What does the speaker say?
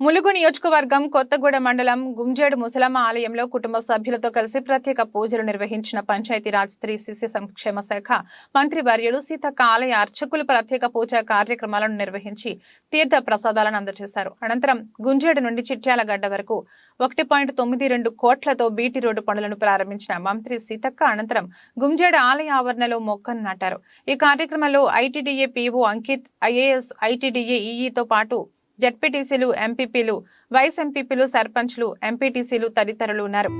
ములుగు నియోజకవర్గం కొత్తగూడ మండలం గుంజేడు ముసలమ్మ ఆలయంలో కుటుంబ సభ్యులతో కలిసి ప్రత్యేక పూజలు నిర్వహించిన పంచాయతీరాజ్ స్త్రీ శిశు సంక్షేమ శాఖ మంత్రి వర్యులు సీతక్క ఆలయ అర్చకులు ప్రత్యేక పూజా కార్యక్రమాలను నిర్వహించి తీర్థ ప్రసాదాలను అందజేశారు. అనంతరం గుంజేడు నుండి చిట్యాల గడ్డ వరకు ఒకటి పాయింట్ తొమ్మిది రెండు కోట్లతో బీటీ రోడ్డు పనులను ప్రారంభించిన మంత్రి సీతక్క అనంతరం గుంజేడు ఆలయ ఆవరణలో మొక్కను నాటారు. ఈ కార్యక్రమంలో ITDA PO Ankit IAS ITDA ఈఈతో పాటు జడ్పీటీసీలు ఎంపీపీలు వైస్ ఎంపీపీలు సర్పంచ్లు ఎంపీటీసీలు తదితరులు ఉన్నారు.